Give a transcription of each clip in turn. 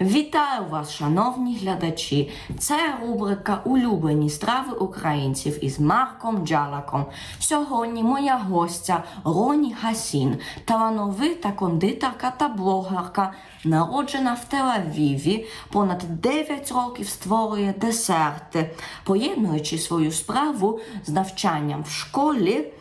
Вітаю вас, шановні глядачі! Це рубрика Улюблені страви українців із Марком Джалаком. Сьогодні моя гостя Роні Гасін, талановита кондитерка та блогерка, народжена в Тель-Авіві, понад 9 років створює десерти, поєднуючи свою справу з навчанням в школі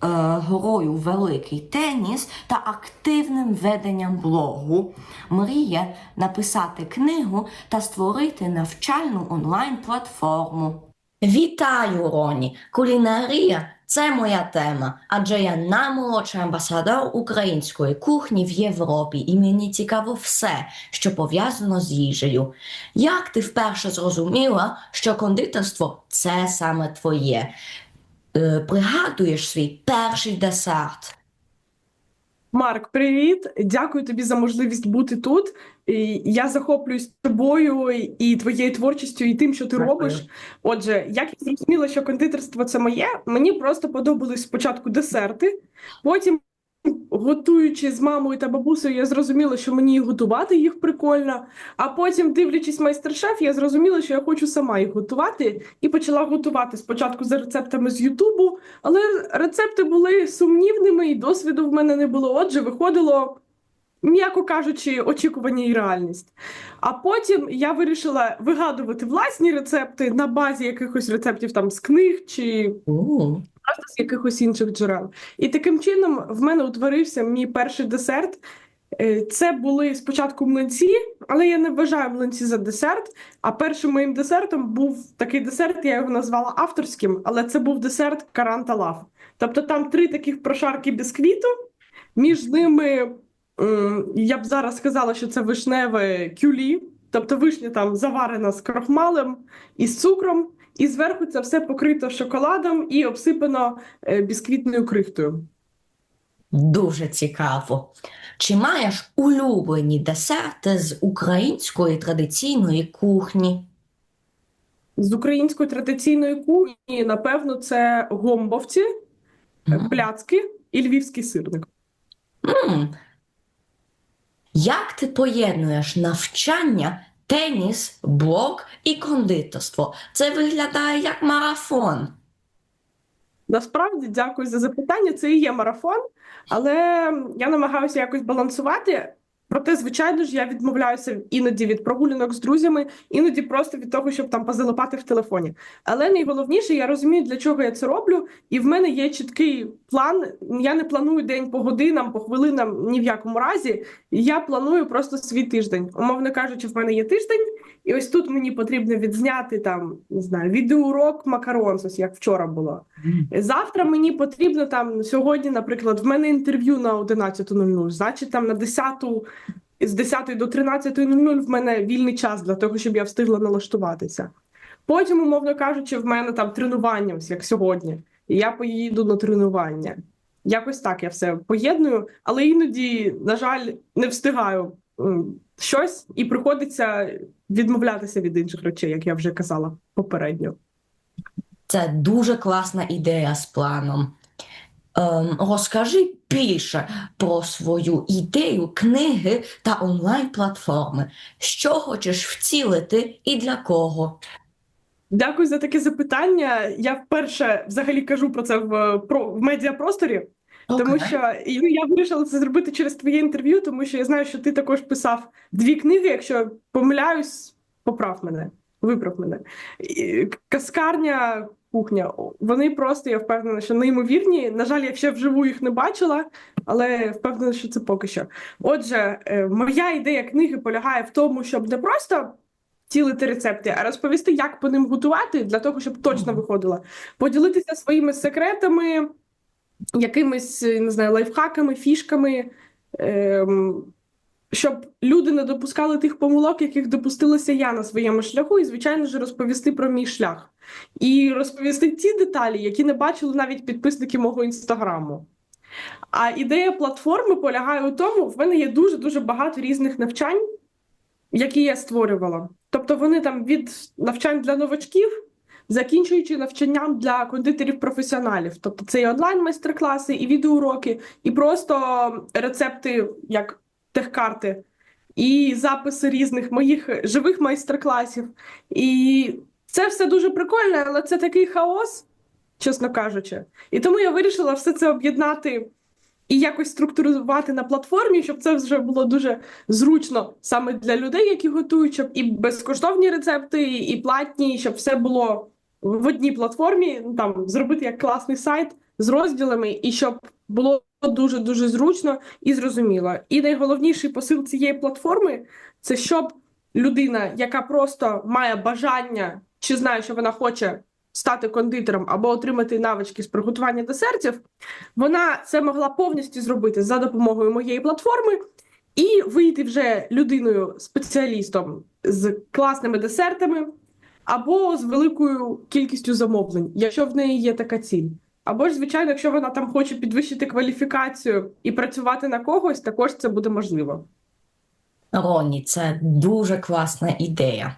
грою в великий теніс та активним веденням блогу, мріє написати книгу та створити навчальну онлайн-платформу. Вітаю, Роні! Кулінарія це моя тема, адже я наймолодший амбасадор української кухні в Європі, і мені цікаво все, що пов'язано з їжею. Як ти вперше зрозуміла, що кондитерство це саме твоє? Е, пригадуєш свій перший десерт? Марк, привіт! Дякую тобі за можливість бути тут. І Я захоплююсь тобою і твоєю творчістю, і тим, що ти Дякую. робиш. Отже, як я зрозуміла, що кондитерство це моє, мені просто подобались спочатку десерти. Потім, готуючи з мамою та бабусею, я зрозуміла, що мені готувати їх прикольно. А потім, дивлячись майстер-шеф, я зрозуміла, що я хочу сама їх готувати, і почала готувати спочатку за рецептами з Ютубу, але рецепти були сумнівними, і досвіду в мене не було. Отже, виходило, м'яко кажучи, очікування і реальність. А потім я вирішила вигадувати власні рецепти на базі якихось рецептів там з книг чи просто з якихось інших джерел. І таким чином в мене утворився мій перший десерт. Е, Це були спочатку млинці, але я не вважаю млинці за десерт. А першим моїм десертом був такий десерт, я його назвала авторським, але це був десерт Каранта Лав. Тобто там три таких прошарки бісквіту, між ними я б зараз сказала, що це вишневе кюлі, тобто вишня там заварена з крохмалем і з цукром, і зверху це все покрито шоколадом і обсипано е, бісквітною крихтою. дуже цікаво. Чи маєш улюблені десерти з української традиційної кухні? З української традиційної кухні, напевно, це гомбовці, е, пляцки і львівський сирник. М. Як ти поєднуєш навчання, теніс, блог і кондитерство? Це виглядає як марафон. Насправді, дякую за запитання. Це і є марафон, але я намагаюся якось балансувати. Проте, звичайно ж, я відмовляюся іноді від прогулянок з друзями, іноді просто від того, щоб там позалипати в телефоні. Але найголовніше, я розумію, для чого я це роблю, і в мене є чіткий план. Я не планую день по годинам, по хвилинам ні в якому разі. Я планую просто свій тиждень. Умовно кажучи, в мене є тиждень, і ось тут мені потрібно відзняти там не знаю, відеоурок макарон, ось як вчора було. Завтра мені потрібно там сьогодні, наприклад, в мене інтерв'ю на 11.00, значить там на 10 з 10 до 13.00 в мене вільний час для того, щоб я встигла налаштуватися. Потім, умовно кажучи, в мене там тренування, ось як сьогодні, і я поїду на тренування. Якось так я все поєдную, але іноді, на жаль, не встигаю щось, і приходиться відмовлятися від інших речей, як я вже казала попередньо. Це дуже класна ідея з планом. Ем, розкажи більше про свою ідею книги та онлайн-платформи. Що хочеш вцілити і для кого? Дякую за таке запитання. Я вперше взагалі кажу про це в, про, в медіапросторі, тому що і, ну, я вирішила це зробити через твоє інтерв'ю, тому що я знаю, що ти також писав дві книги. Якщо помиляюсь, поправ мене, виправ мене. І Каскарня, кухня. Вони просто я впевнена, що неймовірні. На жаль, я ще вживу їх не бачила, але впевнена, що це поки що. Отже, е, моя ідея книги полягає в тому, щоб не просто втілити рецепти, а розповісти, як по ним готувати, для того, щоб точно виходило. Поділитися своїми секретами, якимись е, не знаю, лайфхаками, фішками, ем, щоб люди не допускали тих помилок, яких допустилася я на своєму шляху, і, звичайно ж, розповісти про мій шлях. І розповісти ті деталі, які не бачили навіть підписники мого інстаграму. А ідея платформи полягає у тому, в мене є дуже дуже багато різних навчань, які я створювала. Тобто вони там від навчань для новачків, закінчуючи навчанням для кондитерів-професіоналів. Тобто це і онлайн майстер-класи, і відеоуроки, і просто рецепти як техкарти. і записи різних моїх живих майстер-класів. І це все дуже прикольно, але це такий хаос, чесно кажучи. І тому я вирішила все це об'єднати і якось структурувати на платформі, щоб це вже було дуже зручно саме для людей, які готують, щоб і безкоштовні рецепти, і платні, щоб все було в одній платформі. ну, Там зробити як класний сайт з розділами, і щоб було дуже дуже зручно і зрозуміло. І найголовніший посил цієї платформи це щоб людина, яка просто має бажання чи знає, що вона хоче стати кондитером або отримати навички з приготування десертів, вона це могла повністю зробити за допомогою моєї платформи і вийти вже людиною-спеціалістом з класними десертами або з великою кількістю замовлень, якщо в неї є така ціль. Або ж, звичайно, якщо вона там хоче підвищити кваліфікацію і працювати на когось, також це буде можливо. Роні, це дуже класна ідея.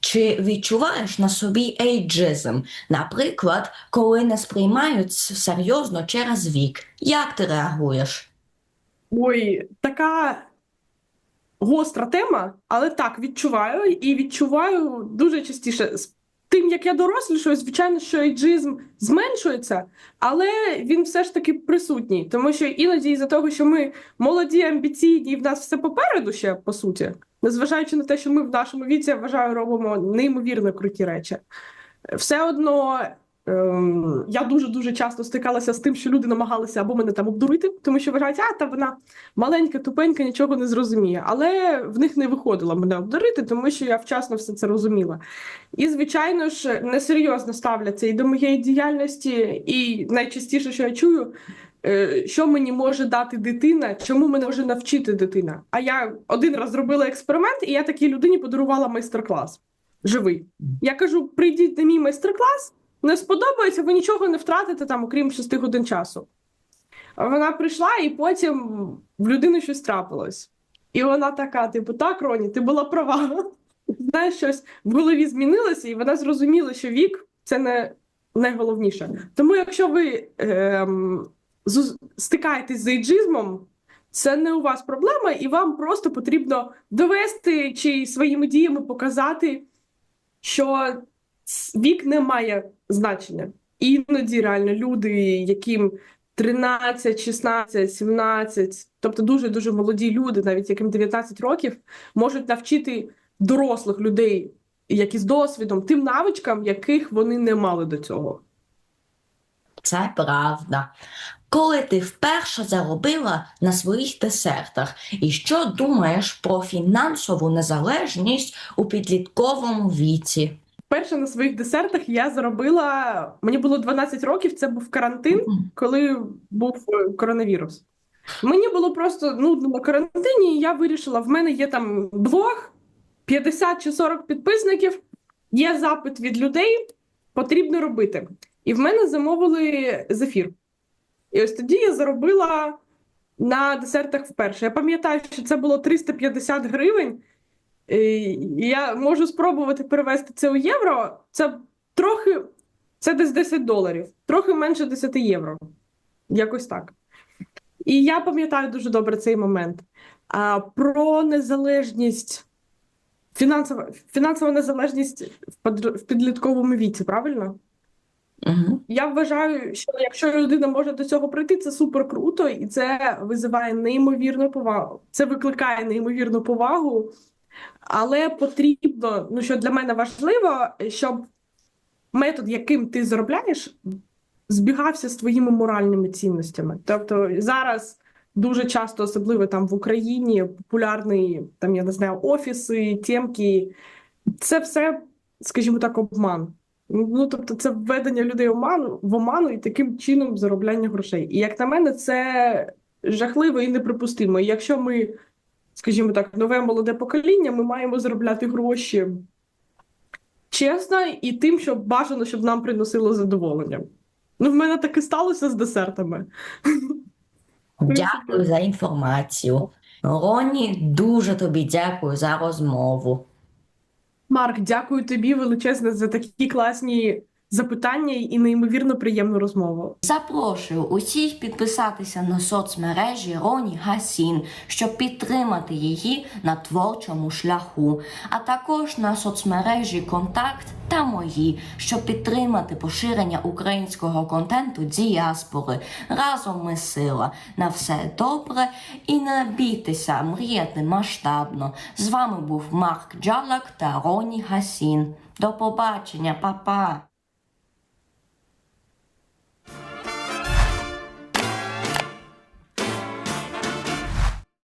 Чи відчуваєш на собі ейджизм, наприклад, коли не сприймають серйозно через вік? Як ти реагуєш? Ой, така гостра тема, але так, відчуваю і відчуваю дуже частіше. З тим, як я дорослішаю, звичайно, що ейджизм зменшується, але він все ж таки присутній. Тому що іноді із-за того, що ми молоді, амбіційні, і в нас все попереду ще, по суті, незважаючи на те, що ми в нашому віці, я вважаю, робимо неймовірно круті речі. Все одно ем, я дуже-дуже часто стикалася з тим, що люди намагалися або мене там обдурити, тому що вважають, а та вона маленька, тупенька, нічого не зрозуміє. Але в них не виходило мене обдурити, тому що я вчасно все це розуміла. І, звичайно ж, несерйозно ставляться і до моєї діяльності, і найчастіше, що я чую, е, що мені може дати дитина, чому мене може навчити дитина. А я один раз зробила експеримент, і я такій людині подарувала майстер-клас живий. Я кажу: прийдіть на мій майстер-клас, не сподобається, ви нічого не втратите там, окрім 6 годин часу. Вона прийшла, і потім в людини щось трапилось. І вона така: типу, так, Роні, ти була права. Знаєш, щось в голові змінилося, і вона зрозуміла, що вік це не найголовніше. Тому, якщо ви зу- стикаєтесь з ейджизмом, це не у вас проблема, і вам просто потрібно довести чи своїми діями показати, що вік не має значення. Іноді реально люди, яким 13, 16, 17, тобто дуже дуже молоді люди, навіть яким 19 років, можуть навчити дорослих людей, які з досвідом, тим навичкам, яких вони не мали до цього. Це правда. Коли ти вперше заробила на своїх десертах, і що думаєш про фінансову незалежність у підлітковому віці? Перше на своїх десертах я заробила. Мені було 12 років, це був карантин, коли був е, коронавірус. Мені було просто нудно на карантині, і я вирішила: в мене є там блог, 50 чи 40 підписників, є запит від людей, потрібно робити. І в мене замовили зефір. І ось тоді я заробила на десертах вперше. Я пам'ятаю, що це було 350 гривень. І Я можу спробувати перевести це у євро. Це трохи, це десь 10 доларів, трохи менше 10 євро. Якось так. І я пам'ятаю дуже добре цей момент. А, про незалежність, фінансова, фінансова незалежність в підлітковому віці, правильно? Угу. Я вважаю, що якщо людина може до цього прийти, це супер круто, і це визиває неймовірну повагу. Це викликає неймовірну повагу, але потрібно, ну що для мене важливо, щоб метод, яким ти заробляєш, збігався з твоїми моральними цінностями. Тобто зараз дуже часто, особливо там в Україні, популярні там, я не знаю, офіси, темки, це все, скажімо так, обман. Ну, тобто, це введення людей оману, в оману і таким чином заробляння грошей. І як на мене, це жахливо і неприпустимо. І якщо ми, скажімо так, нове молоде покоління, ми маємо заробляти гроші чесно і тим, що бажано, щоб нам приносило задоволення. Ну, в мене так і сталося з десертами. Дякую за інформацію. Роні, дуже тобі дякую за розмову. Марк, дякую тобі величезне за такі класні запитання і неймовірно приємну розмову. Запрошую усіх підписатися на соцмережі Роні Гасін, щоб підтримати її на творчому шляху, а також на соцмережі Контакт та мої, щоб підтримати поширення українського контенту діаспори. Разом ми сила. На все добре і не бійтеся, мріяти масштабно. З вами був Марк Джалак та Роні Гасін. До побачення, па-па!